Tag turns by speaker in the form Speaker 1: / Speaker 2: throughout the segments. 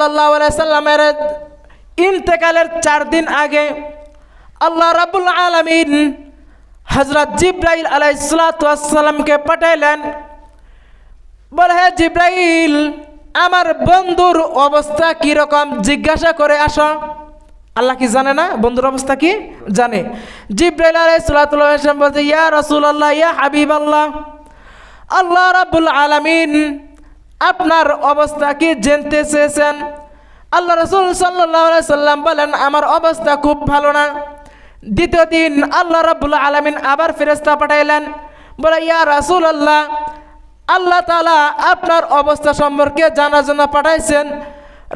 Speaker 1: সাল্লাহ সাল্লামের ইন্তেকালের চার দিন আগে আল্লাহ রাবুল আলমিন হজরত জিব্রাইল আলাইসালামকে পাঠাইলেন। বলে, হে জিব্রাইল, আমার বন্ধুর অবস্থা কীরকম? জিজ্ঞাসা করে আসো। আল্লাহ কি জানে না? বন্ধুর অবস্থা কি জানে? জিব্রাইল আলাইসালাম বলছে, ইয়া রসুল আল্লাহ ইয়া হাবিব আল্লাহ আল্লাহ রাবুল আলমিন আপনার অবস্থা কি জানতে চেয়েছেন? আল্লাহ রসুল সাল্লাহ সাল্লাম বলেন, আমার অবস্থা খুব ভালো না। দ্বিতীয় দিন আল্লাহ রাবুল আলমিন আবার ফেরেস্তা পাঠাইলেন। বলে, ইয়া রাসুল আল্লাহ আল্লাহ তালা আপনার অবস্থা সম্পর্কে জানার জন্য পাঠাইছেন।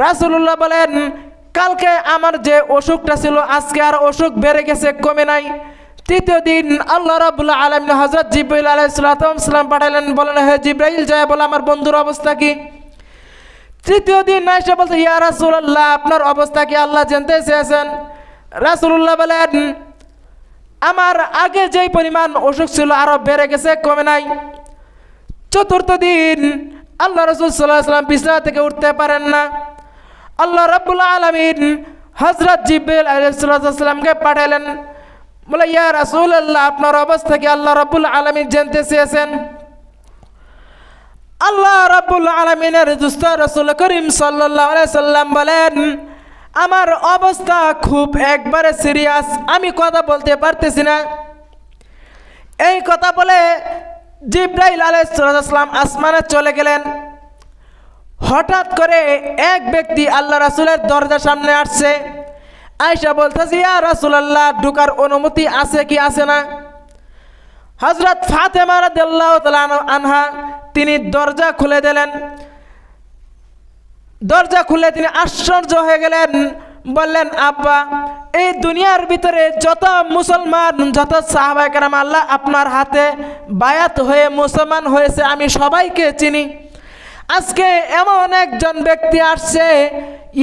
Speaker 1: রাসুল্লাহ বলেন, কালকে আমার যে অসুখটা ছিল, আজকে আর অসুখ বেড়ে গেছে, কমে নাই। তৃতীয় দিন আল্লাহ রাবুল্লাহ আলমিন হজরত জিব্রাইল আলাইসালাম পাঠাইলেন, বলেন, হে জিব্রাইল, যায় বলে, আমার বন্ধুর অবস্থা কি? তৃতীয় দিন এসে বলছে, ইয়া রাসুল্লাহ আপনার অবস্থা কি? আল্লাহ জানতে চেয়েছেন। রাসুল্লাহ বলেন, আমার আগে যেই পরিমাণ অসুখ ছিল আরও বেড়ে গেছে, কমে নাই। চতুর্থ দিন আল্লাহ রসুল সাল্লাহ সাল্লাম বিছনা থেকে উঠতে পারেন না। আল্লাহ রাবুল্লাহ আলমিন হজরত জিব্রাইল আলাইসাল্লামকে পাঠালেন। বলে, ইয়া রাসুল আল্লাহ আপনার অবস্থা কি আল্লাহ রাবুল আলমিন জানতে চেয়েছেন? আল্লাহ রাবুল আলমিনের দুস্ত রসুল করিম সাল্লাহ সাল্লাম বলেন, আমার অবস্থা খুব একবারে সিরিয়াস, আমি কথা বলতে পারতেছি না। এই কথা বলে জিব্রাইল আলাইসালাম আসমানে চলে গেলেন। হঠাৎ করে এক ব্যক্তি আল্লাহ রাসুলের দরজার সামনে আসছে। আয়সা বলতেছে, ইয়া রাসুলাল্লাহ, ঢুকার অনুমতি আছে কি আছে না? হজরত ফাতেমা আনহা তিনি দরজা খুলে দিলেন। দরজা খুলে তিনি আশ্চর্য হয়ে গেলেন, বললেন, আব্বা, এই দুনিয়ার ভিতরে যত মুসলমান, যত সাহাবাহাম আল্লাহ আপনার হাতে বায়াত হয়ে মুসলমান হয়েছে, আমি সবাইকে চিনি। আজকে এমন একজন ব্যক্তি আসছে,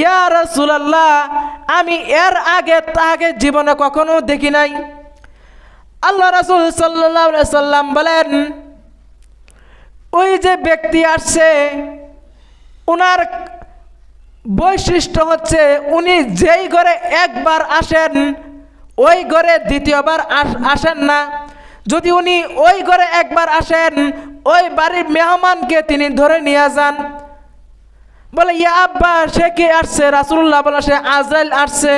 Speaker 1: ইয়া রসুলাল্লাহ, আমি এর আগে তাকে জীবনে কখনো দেখি নাই। আল্লাহ রসুল সাল্লাহ সাল্লাম বলেন, ওই যে ব্যক্তি আসছে ওনার বৈশিষ্ট্য হচ্ছে উনি যেই ঘরে একবার আসেন, ওই ঘরে দ্বিতীয়বার আসেন না। যদি উনি ওই ঘরে একবার আসেন, ওই বাড়ির মেহমানকে তিনি ধরে নিয়ে যান। বলে, ইয়া আব্বা, সে কি আসছে? রাসুল্লাহ বলে, সে আজরাইল আসছে।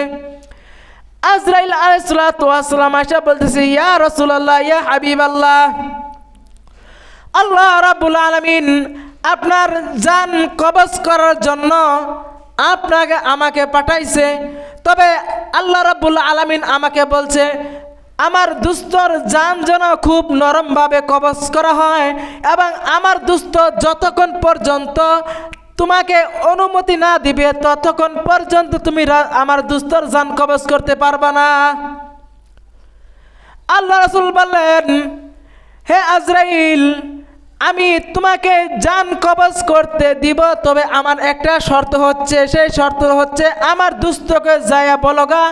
Speaker 1: আজরাইল আলাইসালাম আসা বলতেছে, ইয়া রসুল্লাহ ইয়া হাবিব আল্লাহ আল্লাহ রাবুল আলমিন আপনার যান কবজ করার জন্য আপনাকে আমাকে পাঠাইছে। তবে আল্লাহ রাবুল আলমিন আমাকে বলছে আমার দুস্তর যান যেন খুব নরমভাবে কবচ করা হয় এবং আমার দুস্থ যতক্ষণ পর্যন্ত তোমাকে অনুমতি না দিবে, ততক্ষণ পর্যন্ত তুমি আমার দুস্তর যান কবচ করতে পারবা না। আল্লাহ রসুল বললেন, হে আজরাইল আমি তোমাকে যান কবজ করতে দিব, তবে আমার একটা শর্ত হচ্ছে, সেই শর্ত হচ্ছে আমার দুস্থকে যায়া বলগা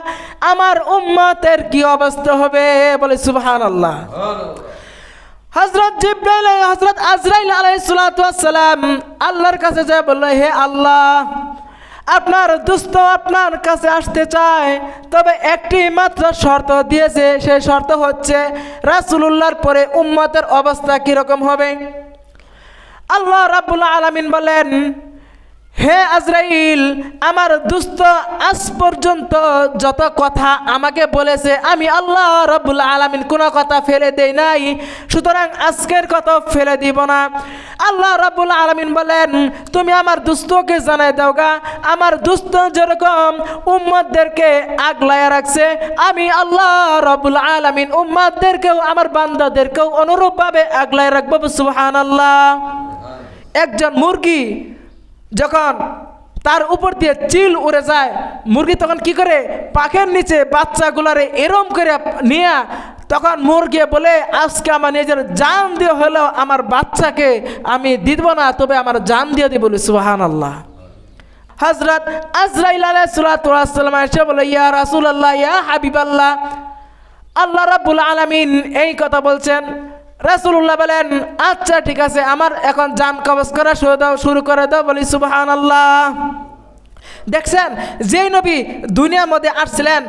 Speaker 1: আমার উম্মতের কি অবস্থা হবে? বলে সুবহান আল্লাহ হজরত জিব্রাইল হজরত আজরাইল আলাইসালাম আল্লাহর কাছে যায় বলল, হে আল্লাহ, আপনার দুস্থ আপনার কাছে আসতে চায়, তবে একটি মাত্র শর্ত দিয়েছে, সেই শর্ত হচ্ছে রাসুলুল্লাহর পরে উম্মতের অবস্থা কীরকম হবে? আল্লাহ রাবুল আলমিন বলেন, হে আজরাইল, আমার দুস্থ আজ পর্যন্ত যত কথা আমাকে বলেছে, আমি আল্লাহ রব্বুল আলমিন কোনো কথা ফেলে দেই নাই। সুতরাং আজকের কথা ফেলে দিব না। আল্লাহ রব্বুল আলমিন বলেন, তুমি আমার দুস্থকে জানাই দাও গা। আমার দুস্থ যেরকম উম্মদদেরকে আগলায় রাখছে, আমি আল্লাহ রব্বুল আলমিন উম্মদদেরকেও আমার বান্দাদেরকেও অনুরূপভাবে আগলায় রাখব সুহান আল্লাহ একজন মুরগি যখন তার উপর দিয়ে চিল উড়ে যায়, মুরগি তখন কি করে? পাখের নিচে বাচ্চাগুলারে এরম করে নিয়ে তখন মুরগি বলে, আজকে আমার নিজের জান দিয়ে হলেও আমার বাচ্চাকে আমি দিব না, তবে আমার জান দিয়ে দিব বলি সুহান আল্লাহ হজরত আজরাইল আলাইসালাম এসে বলে, ইয়া রাসুল আল্লাহ ইয়া হাবিব আল্লাহ আল্লাহ রাবুল আলমিন এই কথা বলছেন। রাসুল্লাহ বলেন আচ্ছা ঠিক আছে, আমার এখন যান কবজ করা শুরু দাও, শুরু করে দাও। বলি সুবাহান আল্লাহ দেখছেন, যেই নবী দুনিয়ার মধ্যে আসছিলেন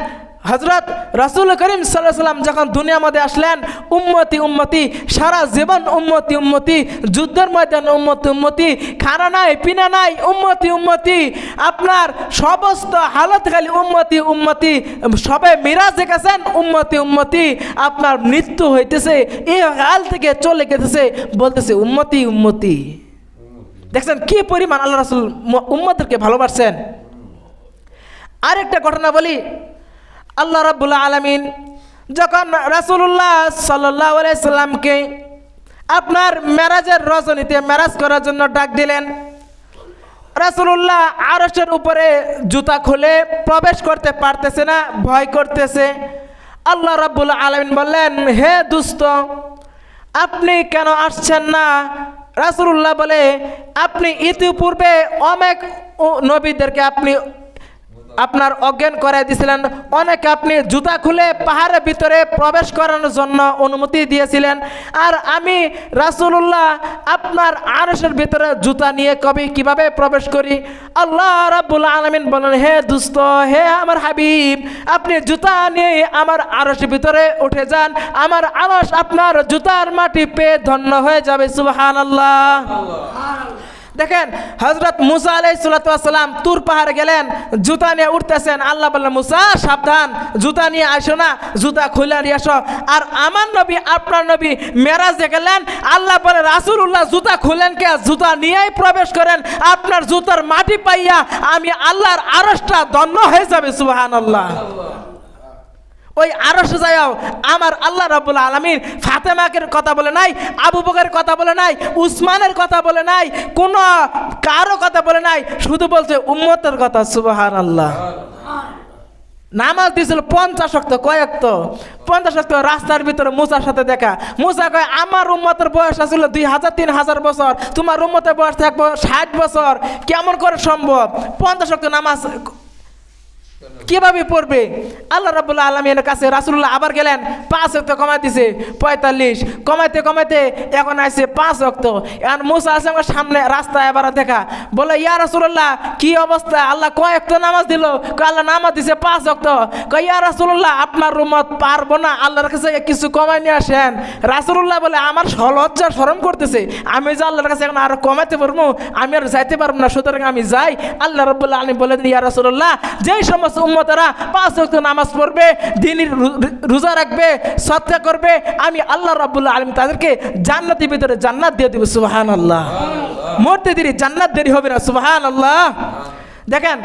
Speaker 1: হজরত রাসুল করিম সাল্লাহ সাল্লাম যখন দুনিয়ার মধ্যে আসলেন, উম্মতি উম্মতি, সারা জীবন উম্মতি উম্মতি, যুদ্ধের ময়দান উম্মতি উম্মতি, খানা নাই, পিনা নাই, উম্মতি উম্মতি, আপনার সমস্ত হালত খালি উম্মতি উম্মতি সবে মিরাজে গেছেন উম্মতি উম্মতি, আপনার মৃত্যু হইতেছে, এ হাল থেকে চলে গেতেছে, বলতেছে উম্মতি উম্মতি। দেখছেন কি পরিমাণ আল্লাহ রাসুল উম্মদেরকে ভালোবাসছেন? আরেকটা ঘটনা বলি আল্লাহ রাব্বুল আলমিন যখন রাসুল্লাহ সাল্লাহ সাল্লামকে আপনার মেরাজের রজনীতে মেরাজ করার জন্য ডাক দিলেন রাসুল্লাহ আরসের উপরে জুতা খুলে প্রবেশ করতে পারতেছে না, ভয় করতেছে। আল্লাহ রাব্বুল আলমিন বললেন, হে দুস্ত, আপনি কেন আসছেন না? রাসুল্লাহ বলে, আপনি ইতিপূর্বে অনেক নবীদেরকে আপনি আপনার অজ্ঞান করাই দিয়েছিলেন অনেকে আপনি জুতা খুলে পাহাড়ের ভিতরে প্রবেশ করানোর জন্য অনুমতি দিয়েছিলেন। আর আমি রাসূলুল্লাহ আপনার আরসের ভিতরে জুতা নিয়ে কবি কীভাবে প্রবেশ করি? আল্লাহ রাবুল আলামিন বলেন, হে দুস্থ হে আমার হাবিব, আপনি জুতা নিয়ে আমার আরসের ভিতরে উঠে যান। আমার আরস আপনার জুতার মাটি পেয়ে ধন্য হয়ে যাবে। সুবহানাল্লাহ। দেখেন হজরত মুসা আলাই সালাম তুর পাহাড়ে গেলেন, জুতা নিয়ে উঠতেছেন। আল্লাহ বললেন, মুসা, সাবধান, জুতা নিয়ে আসো না, জুতা খুলে নিয়ে আসো। আর আমার নবী, আপনার নবী মেরাজে গেলেন, আল্লাহ বলে রাসুল্লাহ জুতা খুলেন কে? জুতা নিয়েই প্রবেশ করেন, আপনার জুতার মাটি পাইয়া আমি আল্লাহর আরসটা দন্য হয়ে যাবে সুবাহান আল্লাহ ওই আরশে যাও আমার আল্লাহ রাব্বুল আলামিন ফাতেমাকের কথা বলে নাই, আবু বকের কথা বলে নাই, উসমানের কথা বলে নাই, কোন কারও কথা বলে নাই, শুধু বলছে, উম্মতের কথা সুবাহান আল্লাহ নামাজ দিয়েছিল পঞ্চাশ শক্ত কয়েকত পঞ্চাশ শক্ত রাস্তার ভিতরে মুসার সাথে দেখা। মুসা কয়, আমার উম্মতের বয়স আসলে দুই হাজার, তিন হাজার বছর। তোমার উম্মতের বয়স থাকব ষাট বছর। কেমন করে সম্ভব? পঞ্চাশ শক্ত নামাজ কীভাবে পড়বে? আল্লাহ রাবুল্লাহ আলমিনের কাছে রাসুল্লাহ আবার গেলেন, পাঁচ অক্ত কমাই দিছে, পঁয়তাল্লিশ। কমাইতে কমাইতে এখন আসছে পাঁচ অক্ত এখন মুসা আছে আমার সামনে রাস্তায় এবার দেখা। বলে, ইয়া রাসুল্লাহ কি অবস্থা? আল্লাহ কয় অক্ত নামাজ দিল? আল্লাহ নামাজ দিছে পাঁচ অক্ত কয়, ইয়া রাসুল্লাহ আপনার রুমত পারব না, আল্লাহর কাছে কিছু কমাই নিয়ে আসেন। রাসুল্লাহ বলে, আমার সলজ্জা সরম করতেছে। আমি যে আল্লাহর কাছে এখন আরও কমাইতে পারব, আমি আর যাইতে পারব না, সুতরাং আমি যাই। আল্লাহ রব্বুল্লাহ আলম বলে ইয়া রাসুল্লাহ যেই সমস্ত উম্মতেরা পাঁচ ওয়াক্ত নামাজ পড়বে, দিনের রোজা রাখবে, সৎকা করবে। আমি আল্লাহ রাব্বুল্লাহ আলম তাদেরকে জান্নাতের ভিতরে জান্নাত দিয়ে দিব সুবাহান আল্লাহ মরতে দেরি জান্নাত দেরি হবে না সুবাহান আল্লাহ দেখেন,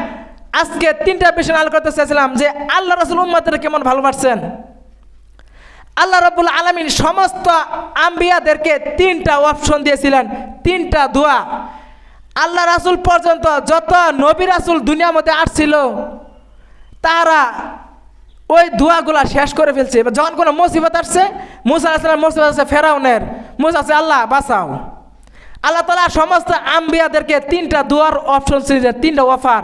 Speaker 1: আজকে তিনটা বিষয় আল করতে চাইছিলাম যে আল্লাহ রসুল উম্মতের কেমন ভালোবাসছেন? আল্লাহ রাব্বুল আলমিন সমস্ত আম্বিয়াদেরকে তিনটা অপশন দিয়েছিলেন, তিনটা দোয়া। আল্লাহ রাসুল পর্যন্ত যত নবী রাসুল দুনিয়ার মধ্যে আসছিল তারা ওই দোয়াগুলা শেষ করে ফেলছে। এবার যখন কোনো মুসিবত আসছে, মুসা আসলাম মুসিবত আসছে ফেরাউনের, মুসা আছে আল্লাহ, বাঁচাও। আল্লাহ তালা সমস্ত আম্বিয়াদেরকে তিনটা দোয়ার অপশন ছিল তিনটা অফার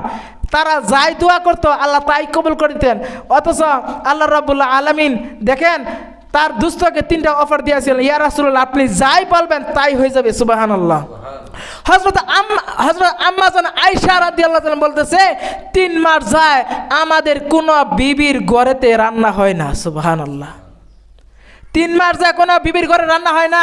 Speaker 1: তারা যাই দোয়া করতো, আল্লাহ তাই কবুল করে দিতেন। অথচ আল্লাহ রাবুল্লাহ আলমিন, দেখেন, তার দুস্থকে তিনটা অফার দিয়েছিলেন, ইয়া রাসুল্লাহ আপনি যাই বলবেন, তাই হয়ে যাবে সুবাহান আল্লাহ হজরত হজরত আম্মাজান আয়সা রাদি আল্লাহ বলতেছে, তিন মাস যায় আমাদের কোনো বিবির ঘরেতে রান্না হয় না সুবাহান আল্লাহ তিন মাস যায় কোনো বিবির ঘরে রান্না হয় না।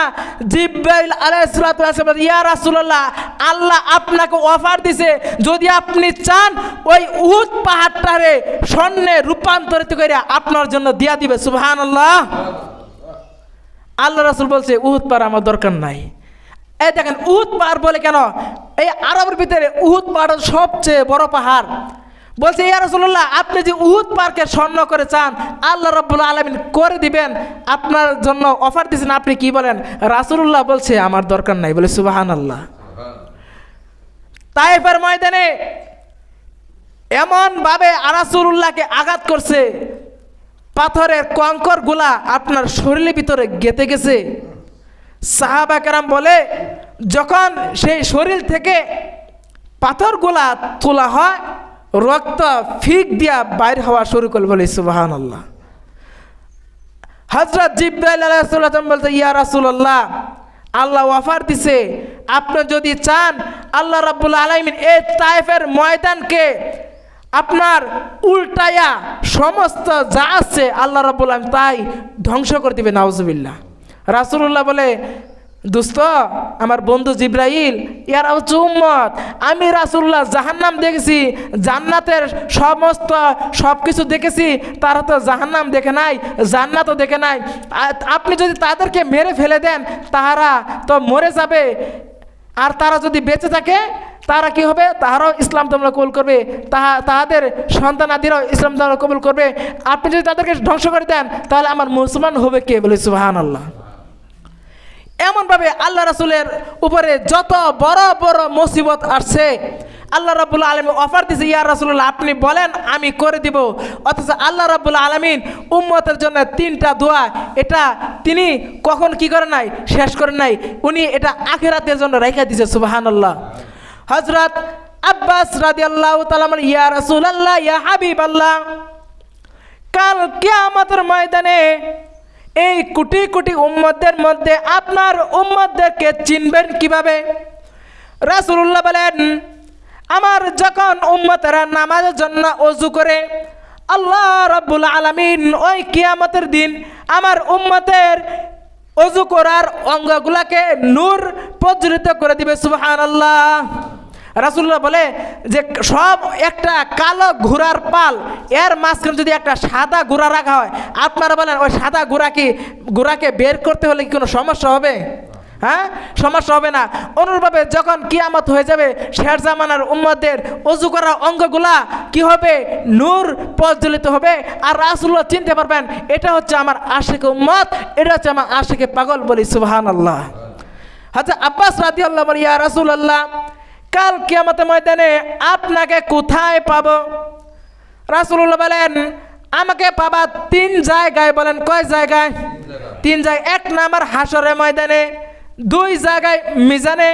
Speaker 1: জিব্রাইল আলাইসালাম ইয়া রাসুল্লাহ আল্লাহ আপনাকে অফার দিছে, যদি আপনি চান ওই উহুদ পাহাড়টারে স্বর্ণে রূপান্তরিত করে আপনার জন্য দিয়া দিবে সুবহান আল্লাহ আল্লাহ রাসুল বলছে, উহুদ পাহাড় আমার দরকার নাই। এই দেখেন, উহুদ পাহাড় বলে কেন? এই আরবের ভিতরে উহুদ পাহাড় সবচেয়ে বড় পাহাড়। বলছে, ইয়া রসুল্লাহ আপনি যে উহুদ পার্কে স্বর্ণ করে চান, আল্লাহ রব্বুল আলমিন করে দিবেন। আপনার জন্য অফার দিয়েছেন, আপনি কি বলেন? রাসুল্লাহ বলছে, আমার দরকার নাই। বলে সুবাহান আল্লাহ তাইফের ময়দানে এমনভাবে আরাসুল্লাহকে আঘাত করছে, পাথরের কঙ্করগুলা আপনার শরীরের ভিতরে গেতে গেছে। সাহাবা কেরাম বলে, যখন সেই শরীর থেকে পাথরগুলা তোলা হয়, রক্ত ফিক দিয়া বাইর হওয়া শুরু করল বলে সুবাহান আল্লাহ হজরত জিব্রাইল বলতে, ইয়া রাসুল্লাহ আল্লাহ অফার দিছে, আপনি যদি চান, আল্লাহ রাব্বুল আলামিন এই তাইফের ময়দানকে আপনার উল্টায়া সমস্ত যা আছে আল্লাহ রাব্বুল আলামিন তাই ধ্বংস করে দিবে নাউজুবিল্লাহ। রাসূলুল্লাহ বলে, দোস্ত, আমার বন্ধু জিব্রাইল, ইয়ার হচ্ছে উম্মত, আমি রাসূলুল্লাহ জাহান্নাম দেখেছি, জান্নাতের সমস্ত সব কিছু দেখেছি, তারা তো জাহান্নাম দেখে নাই, জান্নাতও দেখে নাই। আপনি যদি তাদেরকে মেরে ফেলে দেন তাহারা তো মরে যাবে। আর তারা যদি বেঁচে থাকে, তারা কি হবে? তাহারাও ইসলাম ধর্ম কবুল করবে। তাহা, তাহাদের সন্তানাদিরাও ইসলাম তোমরা কবুল করবে। আপনি যদি তাদেরকে ধ্বংস করে দেন, তাহলে আমার মুসলমান হবে কে বলে সুবাহান আল্লাহ এমনভাবে আল্লাহ রাসুলের উপরে যত বড় বড় মুসিবত আসছে, আল্লাহ রাবুল আলমী অফার দিছে, ইয়া রাসুল্লাহ আপনি বলেন, আমি করে দিব। অথচ আল্লাহ রাবুল আলমিন উম্মতের জন্য তিনটা দোয়া, এটা তিনি কখন কি করে নাই? শেষ করে নাই। উনি এটা আখেরাতের জন্য রেখে দিছে সুবাহান আল্লাহ হজরত আব্বাস রাদি আল্লাহ তালাম ইয়া রাসুল আল্লাহ ইয়া হাবিব আল্লাহ কাল কিয়ামতের ময়দানে এই কোটি কোটি উম্মতদের মধ্যে আপনার উম্মতদেরকে চিনবেন কীভাবে? রাসূলুল্লাহ বলেন, আমার যখন উম্মতেরা নামাজের জন্য অজু করে, আল্লাহ রাব্বুল আলামিন ওই কিয়ামতের দিন আমার উম্মতের অজু করার অঙ্গগুলাকে নূর প্রজ্বলিত করে দিবে, সুবহানাল্লাহ। রাসুল্লাহ বলে যে সব একটা কালো ঘোড়ার পাল, এর মাঝখানে যদি একটা সাদা ঘোড়া রাখা হয়, আপনারা বলেন, ওই সাদা ঘোড়া কি, ঘোড়াকে বের করতে হলে কি কোনো সমস্যা হবে? হ্যাঁ? সমস্যা হবে না। অনুরূপভাবে যখন কিয়ামত হয়ে যাবে শের জামানার উম্মদের অজু করা অঙ্গগুলা কি হবে? নূর প্রজ্বলিত হবে। আর রাসুল্লাহ চিনতে পারবেন, এটা হচ্ছে আমার আশেকে উম্মত, এটা হচ্ছে আমার আশেকে পাগল বলি সুবহান আল্লাহ আচ্ছা আব্বাস রাদি আল্লাহ বলি, ইয়া রাসুল আল্লাহ কাল কিয়ামতের ময়দানে আপনাকে কোথায় পাব? রাসুল্লাহ বলেন, আমাকে পাবা তিন জায়গায় বলেন, কয় জায়গায়? তিন জায়গায়। এক নাম্বার হাসরের ময়দানে, দুই জায়গায় মিজানে,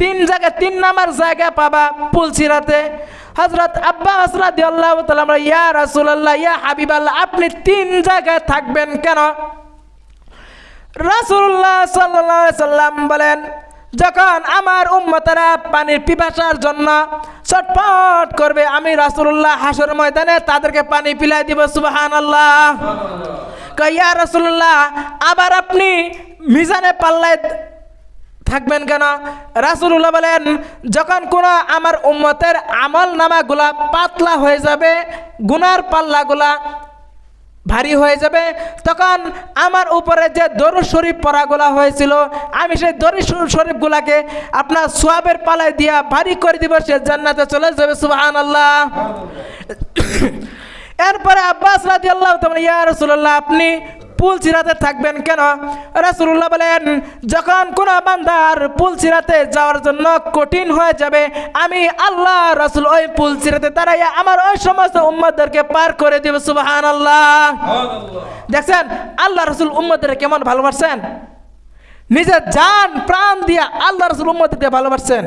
Speaker 1: তিন জায়গায় তিন নাম্বার জায়গা পাবা পুলসিরাতে হজরত আব্বা হসরত আল্লাহ তালা ইয়া রাসুলাল্লাহ, ইয়া হাবিব আল্লাহ আপনি তিন জায়গায় থাকবেন কেন? রাসুল্লাহ সাল্লাহ সাল্লাম বলেন যখন আমার উম্মতারা পানির পিপাসার জন্য ছটফট করবে, আমি রাসুল্লাহ হাসর ময়দানে তাদেরকে পানি পিলাই দিব সুবাহান আল্লাহ ইয়া রাসুল্লাহ আবার আপনি মিজানে পাল্লায় থাকবেন কেন? রাসুল্লাহ বলেন, যখন কোনো আমার উম্মতের আমল নামাগুলা পাতলা হয়ে যাবে, গুনার পাল্লাগুলা ভারী হয়ে যাবে। তখন আমার উপরে যে দরু শরীফ পড়াগুলা হয়েছিল, আমি সেই দরু শরীফগুলাকে আপনার সোয়াবের পালায় দিয়া ভারী করে দিব, সে জান্নাতে চলে যাবে সুবাহান আল্লাহ এরপরে আব্বাস রাজি আল্লাহ ইয়া রসুল্লাহ আপনি পুল চিরাতে থাকবেন কেন? রাসুল্লাহ বলেন যখন কোনো বান্দার পুল চিরাতে যাওয়ার জন্য কঠিন হয়ে যাবে আমি আল্লাহ রাসুল ওই পুল চিরাতে দাঁড়াইয়া আমার ওই সমস্ত উম্মদদেরকে পার করে দেবে সুবাহান আল্লাহ দেখছেন? আল্লাহ রসুল উম্মদের কেমন ভালোবাসছেন? নিজের জান প্রাণ দিয়া আল্লাহ রসুল উম্মদকে ভালোবাসছেন।